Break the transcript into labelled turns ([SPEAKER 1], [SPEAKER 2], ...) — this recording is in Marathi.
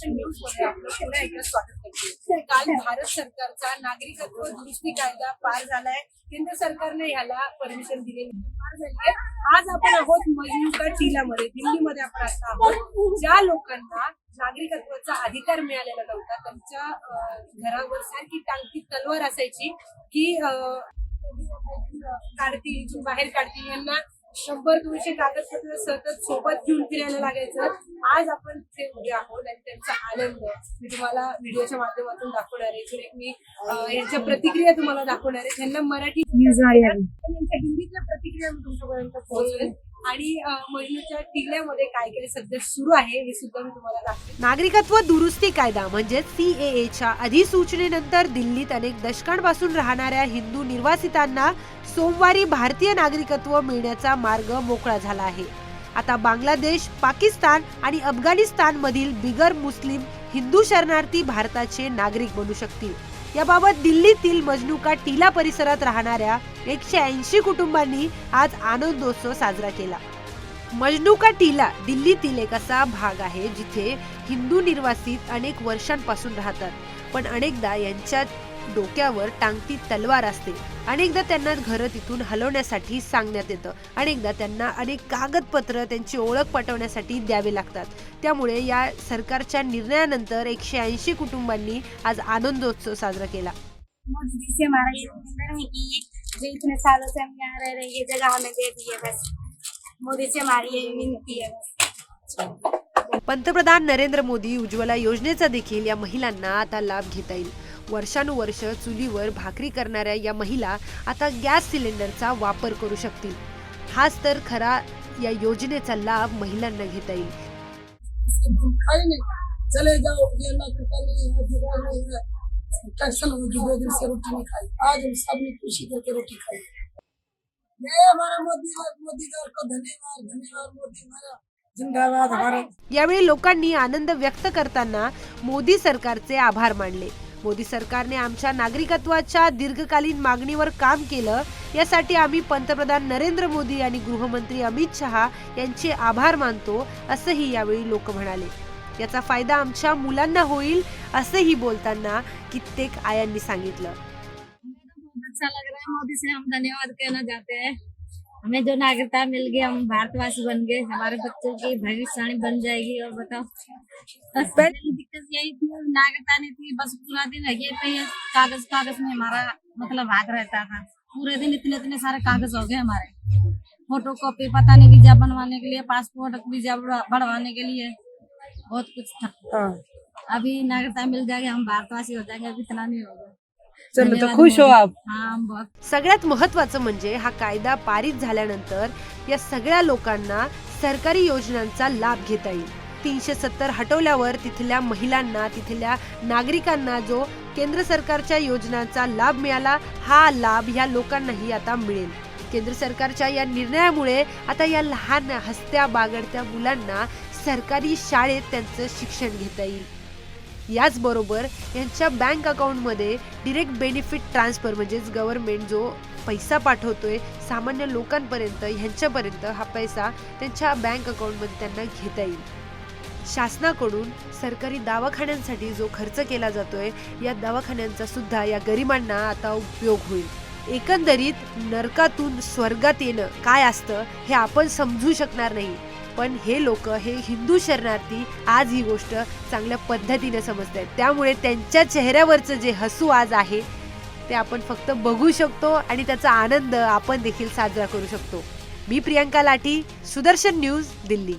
[SPEAKER 1] सुदर्शन न्यूजमध्ये आपलं पुन्हा एकदा स्वागत करते काल भारत सरकारचा नागरिकत्व दुरुस्ती कायदा पार झालाय. केंद्र सरकारने ह्याला परमिशन दिलेली पार झाली आज आपण आहोत मजनुका टीलामध्ये. दिल्लीमध्ये आपण आता आहोत. ज्या लोकांना नागरिकत्वाचा अधिकार मिळालेला नव्हता त्यांच्या घरावर सारखी टांगती तलवार असायची की काढतील बाहेर काढतील यांना शंभर दोनशे कागदपत्र सतत सोबत घेऊन फिरायला लागायचं. आज आपण ते उभे आहोत आणि त्यांचा आनंद मी तुम्हाला व्हिडिओच्या माध्यमातून दाखवणार आहे. एक मी यांच्या प्रतिक्रिया तुम्हाला दाखवणार आहे. त्यांना मराठी पण यांच्या हिंदीतल्या प्रतिक्रिया मी तुमच्यापर्यंत पोहोचवेल आणि महिलेच्या किल्ल्यामध्ये टिल्ल्यामध्ये काय काय सध्या सुरू आहे हे सुद्धा मी तुम्हाला दाखवेल
[SPEAKER 2] नागरिकत्व दुरुस्ती कायदा म्हणजे एच्या अधिसूचनेनंतर दिल्लीत अनेक दशकांपासून राहणाऱ्या हिंदू निर्वासितांना सोमवारी भारतीय नागरिकत्व मिळण्याचा मार्ग मोकळा झाला आहे. आता बांगलादेश पाकिस्तान आणि अफगाणिस्तान मधील बिगर मुस्लिम हिंदू शरणार्थी भारताचे नागरिक बनू शकतील. याबाबत दिल्लीतील मजनुका टीला परिसरात राहणाऱ्या एकशे ऐंशी कुटुंबांनी आज आनंदोत्सव साजरा केला. मजनुका टीला दिल्लीतील एक असा भाग आहे जिथे हिंदू निर्वासित अनेक वर्षांपासून राहतात. पण अनेकदा यांच्या डोक्यावर टांगती तलवार असते. अनेकदा त्यांना घरं तिथून हलवण्यासाठी सांगण्यात येतं. अनेकदा त्यांना अनेक कागदपत्र त्यांची ओळख पटवण्यासाठी द्यावे लागतात. त्यामुळे या सरकारच्या निर्णयानंतर एकशे ऐंशी कुटुंबांनी आज आनंदोत्सव साजरा केला.
[SPEAKER 3] मोदी जी से हमारा ये निवेदन है कि जो इतने सालों से हम यहाँ रह रहे हैं ये जगह हमें दे दी है बस. मोदी से हमारी ये विनती है बस.
[SPEAKER 2] पंतप्रधान नरेंद्र मोदी उज्ज्वला योजनेचा देखील या महिलांना आता लाभ घेता येईल. वर्षानुवर्ष चुलीवर भाकरी करणाऱ्या या महिला आता गॅस सिलेंडरचा वापर करू शकतील. हाच तर खरा या योजनेचा लाभ महिलांना घेता येईल.
[SPEAKER 1] इसके तुम खाए नहीं. चले जाओ ये ना पता नहीं जुगाड़ नहीं टेंशन होगी दो दिन से रोटी नहीं खाई आज हम सब ने खुशी करके रोटी खाई ये हमारा मोदी मोदी गार को धन्यवाद धन्यवाद मोदी हमारा
[SPEAKER 2] यावेळी लोकांनी आनंद व्यक्त करताना मोदी सरकारचे आभार मानले. मोदी सरकारने आमच्या नागरिकत्वाच्या दीर्घकालीन मागणीवर काम केलं यासाठी आम्ही पंतप्रधान नरेंद्र मोदी आणि गृहमंत्री अमित शहा यांचे आभार मानतो असंही यावेळी लोक म्हणाले याचा फायदा आमच्या मुलांना होईल असंही बोलताना कित्येक आयांनी सांगितलं
[SPEAKER 3] अच्छा लग रहा है मोदी से हम धन्यवाद कहना चाहते हैं हमें जो नागरिकता मिल गई हम भारतवासी बन गए हमारे बच्चों की भविष्यवाणी बन जाएगी और बताओ। बस दिक्कत यही थी नागरिकता नहीं थी बस पूरा दिन ये पे कागज़ कागज़ में हमारा मतलब भाग रहता था। पूरे दिन इतने इतने सारे कागज़ हो गए हमारे। फ़ोटो कॉपी पता नहीं वीज़ा बनवाने के लिए पासपोर्ट वीज़ा बढ़वाने के लिए बहुत कुछ था। अभी नागरिकता मिल जाएगी हम भारतवासी हो जाएँगे अभी इतना नहीं होगा।
[SPEAKER 1] चलो तो
[SPEAKER 3] धन्यवाद
[SPEAKER 1] खुश हो। आप.
[SPEAKER 3] हाँ
[SPEAKER 2] सगळ्यात महत्वाचं म्हणजे हा कायदा पारित झाल्यानंतर या सगळ्या लोकांना सरकारी योजनांचा लाभ घेता येईल. तीनशे सत्तर हटवल्यावर तिथल्या महिलांना तिथल्या नागरिकांना जो केंद्र सरकारच्या योजनांचा लाभ मिळाला हा लाभ ह्या लोकांनाही आता मिळेल. केंद्र सरकारच्या या निर्णयामुळे आता या लहान हसत्या बागडत्या मुलांना सरकारी शाळेत त्यांचं शिक्षण घेता येईल. याचबरोबर यांच्या बँक अकाउंटमध्ये डिरेक्ट बेनिफिट ट्रान्सफर म्हणजेच गव्हर्नमेंट जो पैसा पाठवतोय सामान्य लोकांपर्यंत ह्यांच्यापर्यंत हा पैसा त्यांच्या बँक अकाउंटमध्ये त्यांना घेता येईल. शासनाकडून सरकारी दवाखान्यांसाठी जो खर्च केला जातोय या दवाखान्यांचा सुद्धा या गरिबांना आता उपयोग होईल. एकंदरीत नरकातून स्वर्गात येणं काय असतं हे आपण समजू शकणार नाही. पण हे लोक हे हिंदू शरणार्थी आज ही गोष्ट चांगल्या पद्धतीने समजत आहेत त्यामुळे त्यांच्या चेहऱ्यावरचं जे हसू आज आहे ते आपण फक्त बघू शकतो आणि त्याचा आनंद आपण देखील साजरा करू शकतो. मी प्रियंका लाठी सुदर्शन न्यूज दिल्ली.